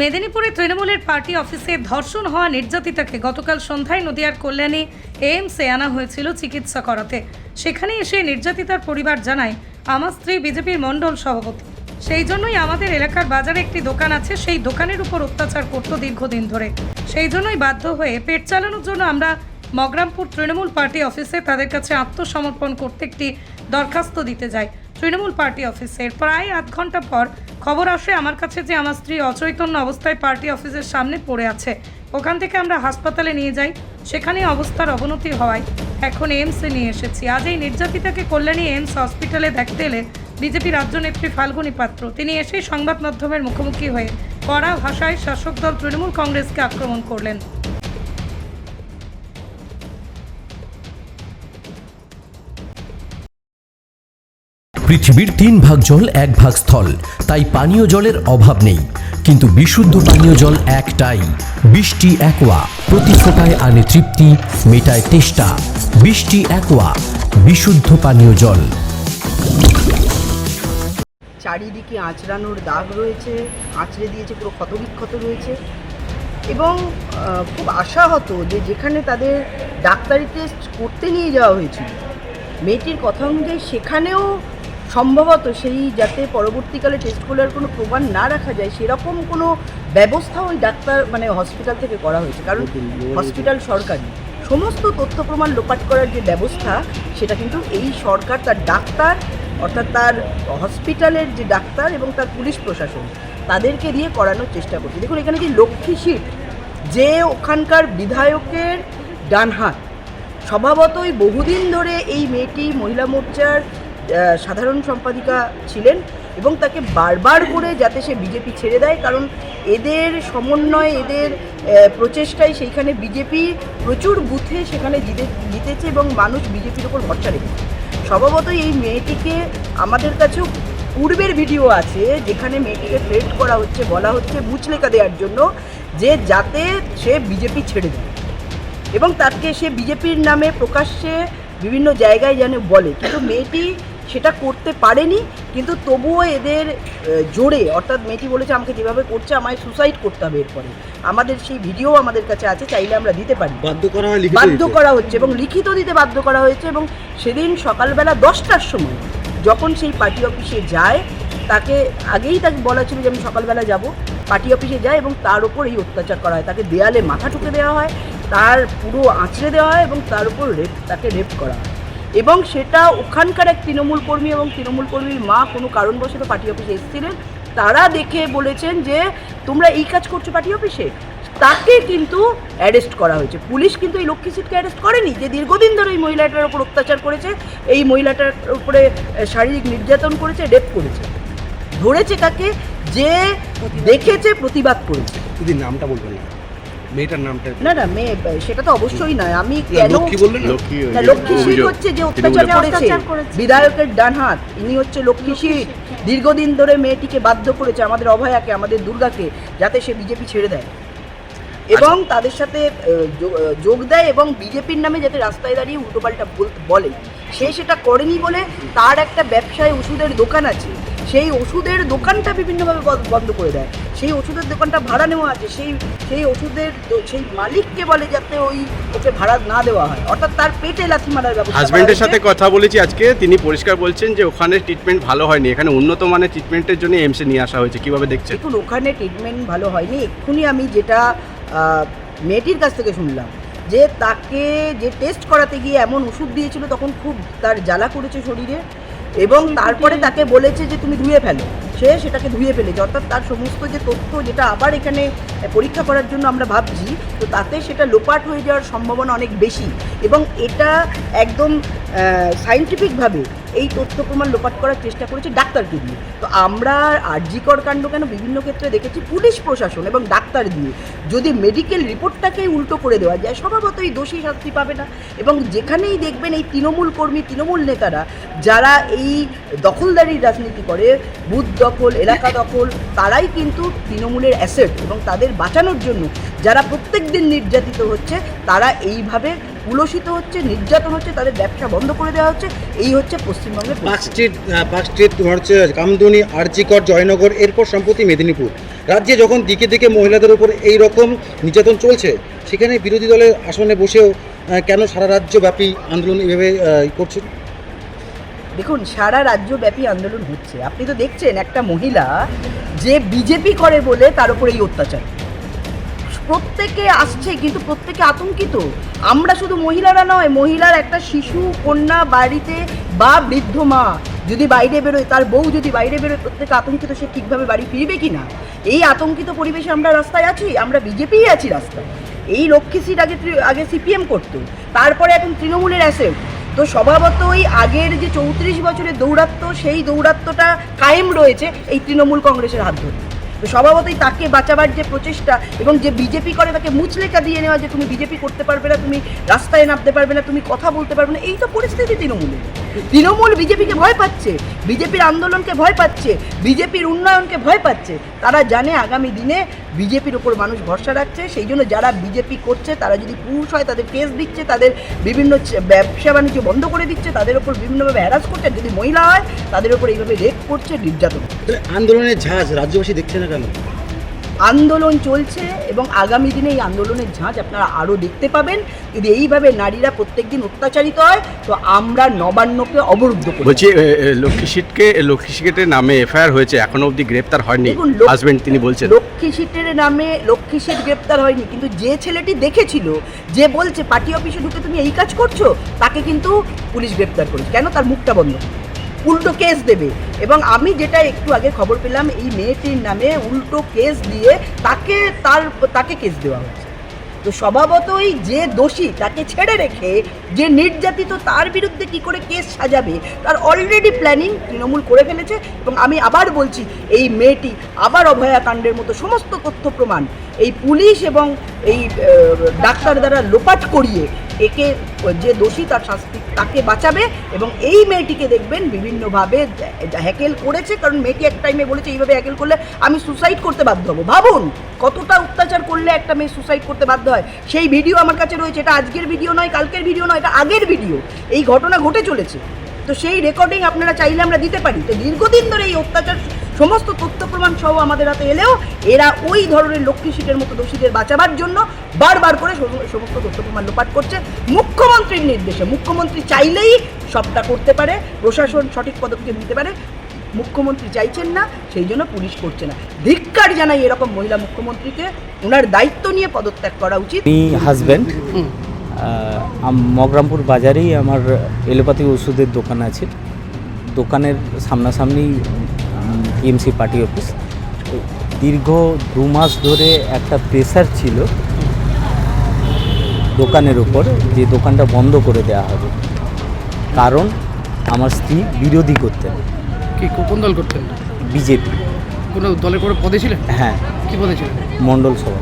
মেদিনীপুরে তৃণমূলের পার্টি অফিসে ধর্ষণ হওয়া নির্যাতিতাকে গতকাল সন্ধ্যায় নদিয়ার কল্যাণে এএমসে আনা হয়েছিল চিকিৎসা করাতে। সেখানে এসে নির্যাতিতার পরিবার জানায়, আমার স্ত্রী বিজেপির মণ্ডল সভাপতি। সেই জন্যই আমাদের এলাকার বাজারে একটি দোকান আছে, সেই দোকানের উপর অত্যাচার করতো দীর্ঘদিন ধরে। সেই জন্যই বাধ্য হয়ে পেট চালানোর জন্য আমরা মগরামপুর তৃণমূল পার্টি অফিসে তাদের কাছে আত্মসমর্পণ করতে একটি দরখাস্ত দিতে যাই। তৃণমূল পার্টি অফিসের প্রায় আধ ঘণ্টা পর খবর আসে আমার কাছে যে আমার স্ত্রী অচৈতন্য অবস্থায় পার্টি অফিসের সামনে পড়ে আছে। ওখান থেকে আমরা হাসপাতালে নিয়ে যাই। সেখানে অবস্থার অবনতি হওয়ায় এখন এমসে নিয়ে এসেছি। আজ এই নির্যাতিতাকে কল্যাণী এইমস হসপিটালে দেখতে এলে বিজেপি রাজ্য নেত্রী ফাল্গুনী পাত্র। তিনি এসেই সংবাদ মাধ্যমের মুখোমুখি হয়ে কড়া ভাষায় শাসক দল তৃণমূল কংগ্রেসকে আক্রমণ করলেন। পৃথিবীর তিন ভাগ জল এক ভাগ স্থল। তাই পানীয় জলের অভাব নেই। কিন্তু বিশুদ্ধ পানীয় জল একটাই। বৃষ্টি একোয়া। প্রতি ফোটায় আনে তৃপ্তি, মেটায় তেষ্টা। বৃষ্টি একোয়া। বিশুদ্ধ পানীয় জল। চারিদিকে আঁচড়ানোর দাগ রয়েছে, আঁচড়ে দিয়েছে পুরো ক্ষতবিক্ষত রয়েছে। এবং খুব আশাহত যে যেখানে তাদের ডাক্তারি টেস্ট করতে নিয়ে যাওয়া হয়েছিল, মেয়েটির কথা অনুযায়ী সেখানেও সম্ভবত সেই যাতে পরবর্তীকালে টেস্ট করার কোনো প্রমাণ না রাখা যায় সেরকম কোনো ব্যবস্থা ওই ডাক্তার মানে হসপিটাল থেকে করা হয়েছে। কারণ হসপিটাল সরকারি সমস্ত তথ্য প্রমাণ লোপাট করার যে ব্যবস্থা সেটা কিন্তু এই সরকার তার ডাক্তার অর্থাৎ তার হসপিটালের যে ডাক্তার এবং তার পুলিশ প্রশাসন তাদেরকে দিয়ে করানোর চেষ্টা করছে। দেখুন এখানে যে লক্ষ্মী সিট যে ওখানকার বিধায়কের ডান হাত স্বভাবতই বহুদিন ধরে এই মেয়েটি মহিলা মোর্চার সাধারণ সম্পাদিকা ছিলেন এবং তাকে বারবার করে যাতে সে বিজেপি ছেড়ে দেয়, কারণ এদের সমন্বয়, এদের প্রচেষ্টায় সেইখানে বিজেপি প্রচুর বুথে সেখানে জিতে, জিতেছে এবং মানুষ বিজেপির ওপর ভরসা রেখেছে। স্বভাবতই এই মেয়েটিকে আমাদের কাছেও পূর্বের ভিডিও আছে, যেখানে মেয়েটিকে থ্রেট করা হচ্ছে, বলা হচ্ছে বুচলেখা দেওয়ার জন্য, যে যাতে সে বিজেপি ছেড়ে দেয়। এবং তাকে সে বিজেপির নামে প্রকাশ্যে বিভিন্ন জায়গায় যেন বলে। কিন্তু মেয়েটি সেটা করতে পারেনি কিন্তু তবুও এদের জোরে অর্থাৎ মেয়েটি বলেছে আমাকে যেভাবে করছে আমায় সুসাইড করতে হবে এরপরে। আমাদের সেই ভিডিও আমাদের কাছে আছে চাইলে আমরা দিতে পারি। বাধ্য করা হয় বাধ্য করা হচ্ছে এবং লিখিত দিতে বাধ্য করা হয়েছে এবং সেদিন সকালবেলা দশটার সময় যখন সেই পার্টি অফিসে যায় তাকে আগেই তাকে বলা ছিল যে আমি সকালবেলা যাব। পার্টি অফিসে যায় এবং তার উপর এই অত্যাচার করা হয়। তাকে দেয়ালে মাথা ঠুকে দেওয়া হয় তার পুরো আঁচড়ে দেওয়া হয় এবং তার উপর রেপ তাকে রেপ করা হয়। এবং সেটা ওখানকার এক তৃণমূল কর্মী এবং তৃণমূল কর্মীর মা কোনো কারণবশত পার্টি অফিসে এসেছিলেন। তারা দেখে বলেছেন যে, তোমরা এই কাজ করছ পার্টি অফিসে? তাকে কিন্তু অ্যারেস্ট করা হয়েছে। পুলিশ কিন্তু এই লক্ষ্মী সিটকে অ্যারেস্ট করেনি। যে দীর্ঘদিন ধরে এই মহিলাটার উপর অত্যাচার করেছে, এই মহিলাটার উপরে শারীরিক নির্যাতন করেছে, রেপ করেছে। ধরেছে কাকে যে দেখেছে, প্রতিবাদ করেছে। নামটা বলবেন না। মেয়েটার নামটা না না মেয়ে সেটা তো অবশ্যই নয়। আমি কেন লক্ষ্মী বললেন না? লক্ষ্মী। হচ্ছে যে অত্যাচার করেছে। বিধায়কের ডান হাত ইনি হচ্ছে লক্ষ্মী দীর্ঘদিন ধরে মেয়েটিকে বাধ্য করেছে আমাদের অভয়াকে আমাদের দুর্গাকে যাতে সে বিজেপি ছেড়ে দেয়। এবং তাদের সাথে যোগ দেয় এবং বিজেপির নামে যাতে রাস্তায় দাঁড়িয়ে উল্টোপাল্টা বল- বলে। সে সেটা করেনি বলে তার একটা ব্যবসায় ওষুধের দোকান আছে। সেই ওষুধের দোকানটা বিভিন্নভাবে বন্ধ করে দেয়। সেই ওষুধের দোকানটা ভাড়া নেওয়া আছে সেই সেই ওষুধের সেই মালিককে বলে যাতে ওই ওকে ভাড়া না দেওয়া হয়। অর্থাৎ তার পেটে লাথি মারার ব্যবস্থা হাজবেন্ডের সাথে কথা বলেছি আজকে তিনি পরিষ্কার বলছেন যে ওখানে ট্রিটমেন্ট ভালো হয়নি। এখানে উন্নত মানের ট্রিটমেন্টের জন্য এমসে নিয়ে আসা হয়েছে কীভাবে দেখছেন? দেখুন ওখানে ট্রিটমেন্ট ভালো হয়নি। এক্ষুনি আমি যেটা মেয়েটির কাছ থেকে শুনলাম যে তাকে যে টেস্ট করাতে গিয়ে এমন ওষুধ দিয়েছিল তখন খুব তার জ্বালা করেছে শরীরে। এবং তারপরে তাকে বলেছে যে তুমি ধুয়ে ফেলো। সে সেটাকে ধুয়ে ফেলেছে। অর্থাৎ তার সমস্ত যে তথ্য যেটা আবার এখানে পরীক্ষা করার জন্য আমরা ভাবছি, তো তাতে সেটা লোপাট হয়ে যাওয়ার সম্ভাবনা অনেক বেশি। এবং এটা একদম সাইন্টিফিকভাবে এই তথ্য প্রমাণ লোপাট করার চেষ্টা করেছে ডাক্তারকে দিয়ে। তো আমরা আর্জিকর কাণ্ড কেন বিভিন্ন ক্ষেত্রে দেখেছি? পুলিশ প্রশাসন এবং ডাক্তার দিয়ে। যদি মেডিকেল রিপোর্টটাকেই উল্টো করে দেওয়া যায় স্বভাবতই দোষী শাস্তি পাবে না। এবং যেখানেই দেখবেন এই তৃণমূল কর্মী, তৃণমূল নেতারা, যারা এই দখলদারির রাজনীতি করে, বুথ দখল, এলাকা দখল, তারাই কিন্তু তৃণমূলের অ্যাসেট এবং তাদের বাঁচানোর জন্য যারা প্রত্যেক দিন নির্যাতিত হচ্ছে, তারা এইভাবে কুলসিত হচ্ছে নির্যাতন হচ্ছে তাদের ব্যবসা বন্ধ করে দেওয়া হচ্ছে। এই হচ্ছে পশ্চিমবঙ্গের পার্ক পরিস্থিতি। স্ট্রিট পার্ক স্ট্রিট তোমার হচ্ছে কামদুনি আরজিকর জয়নগর এরপর সম্প্রতি মেদিনীপুর। রাজ্যে যখন দিকে দিকে মহিলাদের উপর এই রকম নির্যাতন চলছে সেখানে বিরোধী দলের আসনে বসেও কেন সারা রাজ্যব্যাপী আন্দোলন এভাবে আহ, করছেন দেখুন সারা রাজ্যব্যাপী আন্দোলন হচ্ছে। আপনি তো দেখছেন একটা মহিলা যে বিজেপি করে বলে তার উপরে এই অত্যাচার। প্রত্যেকে আসছে, কিন্তু প্রত্যেকে আতঙ্কিত। আমরা শুধু মহিলারা নয়, মহিলার একটা শিশু, কন্যা বাড়িতে বা বৃদ্ধ মা যদি বাইরে বেরোয়, তার বউ যদি বাইরে বেরোয়, প্রত্যেকে আতঙ্কিত সে ঠিকভাবে বাড়ি ফিরবে কি না এই আতঙ্কিত পরিবেশে আমরা রাস্তায় আছি, আমরা বিজেপিই আছি রাস্তায়। এই লক্ষ্মী সিট আগে আগে সিপিএম করতো, তারপরে এখন তৃণমূলের অ্যাসেট। তো স্বভাবতই আগের যে চৌত্রিশ বছরের দৌরাত্ম সেই দৌরাত্মটা কায়েম রয়েছে এই তৃণমূল কংগ্রেসের হাত ধরে। স্বভাবতই তাকে বাঁচাবার যে প্রচেষ্টা এবং যে বিজেপি করে তাকে মুচলেখা দিয়ে নেওয়া যে তুমি বিজেপি করতে পারবে না, তুমি রাস্তায় নামতে পারবে না, তুমি কথা বলতে পারবে না, এই তো পরিস্থিতি তৃণমূলের। তৃণমূল বিজেপিকে ভয় পাচ্ছে, বিজেপির আন্দোলনকে ভয় পাচ্ছে, বিজেপির উন্নয়নকে ভয় পাচ্ছে, তারা জানে আগামী দিনে বিজেপির ওপর মানুষ ভরসা রাখছে, সেই জন্য যারা বিজেপি করছে, তারা যদি পুরুষ হয়, তাদের কেস দিচ্ছে, তাদের বিভিন্ন ব্যবসা বাণিজ্য বন্ধ করে দিচ্ছে, তাদের ওপর বিভিন্নভাবে হ্যারাস করছে, যদি মহিলা হয়, তাদের ওপর এইভাবে রেপ করছে নির্যাতন। আন্দোলনের ঝাঁজ রাজ্যবাসী দেখছে না কেন? আন্দোলন চলছে এবং আগামী দিনে এই আন্দোলনের ঝাঁজ আপনারা আরও দেখতে পাবেন। যদি এইভাবে নারীরা প্রত্যেকদিন অত্যাচারিত হয় তো আমরা নবান্নকে অবরুদ্ধ করব। বলছি লক্ষ্মী সিটকে লক্ষ্মী সিটের নামে এফআইআর হয়েছে এখনও অবধি গ্রেপ্তার হয়নি। হাজবেন্ড তিনি বলছেন। লক্ষ্মী সিটের নামে লক্ষ্মী সিট গ্রেপ্তার হয়নি কিন্তু যে ছেলেটি দেখেছিল যে বলছে পার্টি অফিসে ঢুকে তুমি এই কাজ করছ? তাকে কিন্তু পুলিশ গ্রেপ্তার করেছে। কেন তার মুখটা বন্ধ? উল্টো কেস দেবে। এবং আমি যেটা একটু আগে খবর পেলাম, এই মেয়েটির নামে উল্টো কেস দিয়ে তাকে তার, তাকে কেস দেওয়া হয়েছে। তো স্বভাবতই যে দোষী তাকে ছেড়ে রেখে যে নির্যাতিত তার বিরুদ্ধে কি করে কেস সাজাবে, তার অলরেডি প্ল্যানিং তৃণমূল করে ফেলেছে। এবং আমি আবার বলছি, এই মেয়েটি আবার অভয়াকাণ্ডের মতো সমস্ত তথ্য প্রমাণ, এই পুলিশ এবং এই ডাক্তার দ্বারা লোপাট করিয়ে একে যে দোষী তার শাস্তি তাকে বাঁচাবে এবং এই মেয়েটিকে দেখবেন বিভিন্নভাবে হ্যাকেল করেছে, কারণ মেয়েটি এক টাইমে বলেছে, এইভাবে হ্যাকেল করলে আমি সুসাইড করতে বাধ্য হব। ভাবুন কতটা অত্যাচার করলে একটা মেয়ে সুসাইড করতে বাধ্য হয়। সেই ভিডিও আমার কাছে রয়েছে, এটা আজকের ভিডিও নয়, কালকের ভিডিও নয়, এটা আগের ভিডিও। এই ঘটনা ঘটে চলেছে। তো সেই রেকর্ডিং আপনারা চাইলে আমরা দিতে পারি। তো দীর্ঘদিন ধরে এই অত্যাচার সমস্ত তথ্য প্রমাণ সহ আমাদের হাতে এলেও এরা ওই ধরনের লক্ষ্মী সিটের মতো দোষীদের বাঁচাবার জন্য বারবার করে সমস্ত তথ্য প্রমাণ লোপাট করছে। মুখ্যমন্ত্রীর নির্দেশে মুখ্যমন্ত্রী চাইলেই সবটা করতে পারে প্রশাসন সঠিক পদক্ষেপ নিতে পারে মুখ্যমন্ত্রী চাইছেন না সেই জন্য পুলিশ করছে না। ধিক্কার জানাই এরকম মহিলা মুখ্যমন্ত্রীকে ওনার দায়িত্ব নিয়ে পদত্যাগ করা উচিত। হাজব্যান্ড মগরামপুর বাজারেই আমার এলোপ্যাথি ওষুধের দোকান আছে। দোকানের সামনাসামনি টিএমসি পার্টি অফিস। দীর্ঘ দু মাস ধরে একটা প্রেসার ছিল দোকানের উপর যে দোকানটা বন্ধ করে দেওয়া হবে। কারণ আমার স্ত্রী বিরোধী করতেন। কি কোন দল করতেন? বিজেপি। কোনো দলের কোনো পদে ছিলেন? হ্যাঁ। কি পদে ছিলেন? মণ্ডল সভা।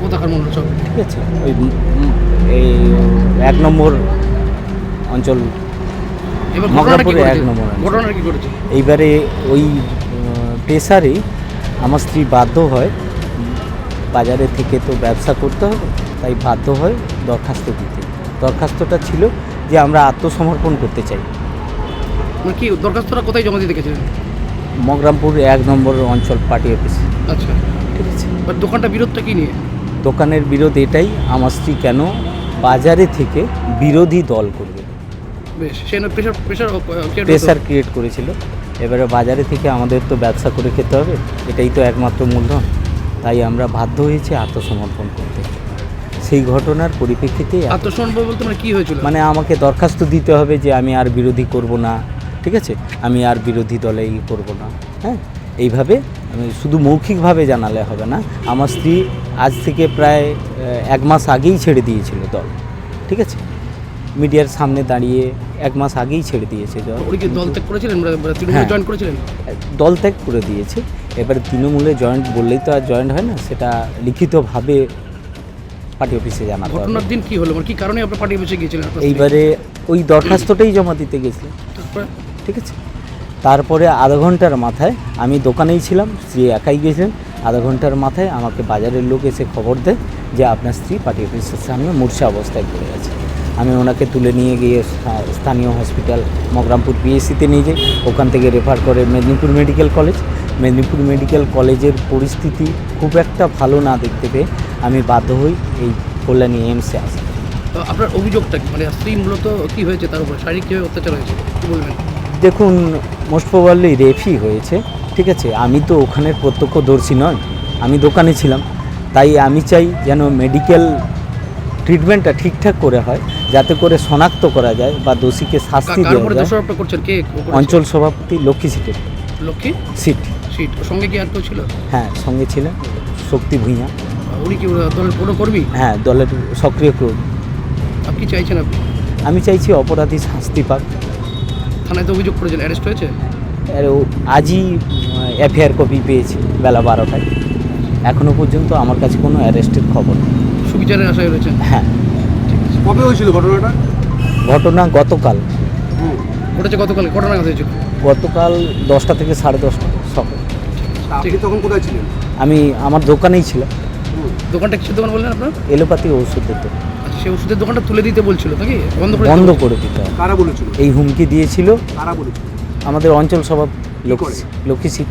কোথাকার মন্ডল সব ঠিক আছে ওই এই এক নম্বর অঞ্চল মগরাপুরে এক নম্বর। ঘটনাটা কি করেছে এইবারে ওই প্রেসারে আমার স্ত্রী বাধ্য হয় বাজারে থেকে তো ব্যবসা করতে হবে তাই বাধ্য হয় দরখাস্ত দিতে। দরখাস্তটা ছিল যে আমরা আত্মসমর্পণ করতে চাই। মানে কি দরখাস্তটা কোথায় জমা দিতে গেছিলেন মগরামপুর এক নম্বর অঞ্চল পার্টি অফিস। আচ্ছা। ঠিক আছে। দোকানটা বিরোধটা কি নিয়ে? দোকানের বিরোধ এটাই আমার স্ত্রী কেন বাজারে থেকে বিরোধী দল করবে। প্রেশার ক্রিয়েট করেছিল। এবারে বাজারে থেকে আমাদের তো ব্যবসা করে খেতে হবে এটাই তো একমাত্র মূলধন। তাই আমরা বাধ্য হয়েছি আত্মসমর্পণ করতে। সেই ঘটনার পরিপ্রেক্ষিতে আত্মসমর্পণ বলতে মানে কি হয়েছিল? মানে আমাকে দরখাস্ত দিতে হবে যে আমি আর বিরোধী করব না ঠিক আছে? আমি আর বিরোধী দলে ই করব না হ্যাঁ? এইভাবে আমি শুধু মৌখিকভাবে জানালে হবে না আমার স্ত্রী আজ থেকে প্রায় এক মাস আগেই ছেড়ে দিয়েছিল দল ঠিক আছে? মিডিয়ার সামনে দাঁড়িয়ে এক মাস আগেই ছেড়ে দিয়েছে দল উনি কি দল ত্যাগ করেছিলেন তৃণমূল হ্যাঁ। জয়েন করেছিলেন? দল ত্যাগ করে দিয়েছে। এবার তৃণমূলে জয়েন্ট বললেই তো আর জয়েন্ট হয় না সেটা লিখিতভাবে পার্টি অফিসে জানাতে হবে। ঘটনার দিন কি হলো? মানে কি কারণে আপনার পার্টি বসে গিয়েছিলেন আপনার স্ত্রী? এইবারে ওই দরখাস্তটাই জমা দিতে গেছিলাম তারপরে? ঠিক আছে। তারপরে আধা ঘণ্টার মাথায় আমি দোকানেই ছিলাম স্ত্রী একাই গেছিলেন আধা ঘণ্টার মাথায় আমাকে বাজারের লোক এসে খবর দেয় যে আপনার স্ত্রী পার্টি অফিসের সামনে মূর্ছা অবস্থায় পড়ে আছে। আমি ওনাকে তুলে নিয়ে গিয়ে স্থানীয় হসপিটাল মগরামপুর পিএসসিতে নিয়ে যাই। ওখান থেকে রেফার করে Medinipur medical college Medinipur medical কলেজের পরিস্থিতি খুব একটা ভালো না দেখতে পেয়ে আমি বাধ্য হই এই কল্যাণী এইমসে আসা তো আপনার অভিযোগটা কি? মানে স্ত্রী মূলত কী হয়েছে? তার উপর শারীরিক কীভাবে অত্যাচার হয়েছে? কি বলবেন? দেখুন মোস্ট প্রবাবলি রেফই হয়েছে ঠিক আছে? আমি তো ওখানের প্রত্যক্ষদর্শী নয়। আমি দোকানে ছিলাম। তাই আমি চাই যেন মেডিকেল ট্রিটমেন্টটা ঠিকঠাক করে হয় যাতে করে শনাক্ত করা যায় বা দোষীকে শাস্তি দেওয়া যায়। করছেন? কে অঞ্চল সভাপতি লক্ষ্মী সিটের লক্ষ্মী? সিট। সিট। সঙ্গে কি আর কেউ ছিল? হ্যাঁ সঙ্গে ছিলেন শক্তি ভূঁইয়া। উনি কি দলের কোনো কর্মী হ্যাঁ দলের সক্রিয় কর্মী। আপনি চাইছেন আপনি? আমি চাইছি অপরাধী শাস্তি পাক। থানায় তো অভিযোগ করেছেন অ্যারেস্ট হয়েছে? আজই এফআইআর কপি পেয়েছি বেলা বারোটায়। এখনও পর্যন্ত আমার কাছে কোনো অ্যারেস্টের খবর নেই। সুবিচারের আশায় রয়েছেন। হ্যাঁ। কবে হয়েছিল ঘটনাটা? ঘটনা গতকাল। ঘটেছে গতকাল ঘটনা হয়েছিল গতকাল দশটা থেকে সাড়ে দশটা সকাল। আপনি তখন কোথায় ছিলেন? আমি আমার দোকানেই ছিলাম। দোকানটা কিসের দোকান বললেন আপনার? এলোপাতি ওষুধের দোকান। আচ্ছা সেই ওষুধের দোকানটা তুলে দিতে বলছিল নাকি? বন্ধ করে বন্ধ করে দিতে হবে কারা বলেছিল? এই হুমকি দিয়েছিল কারা বলেছিল? আমাদের অঞ্চল সভা? লক্ষ্মী লক্ষ্মী সিট।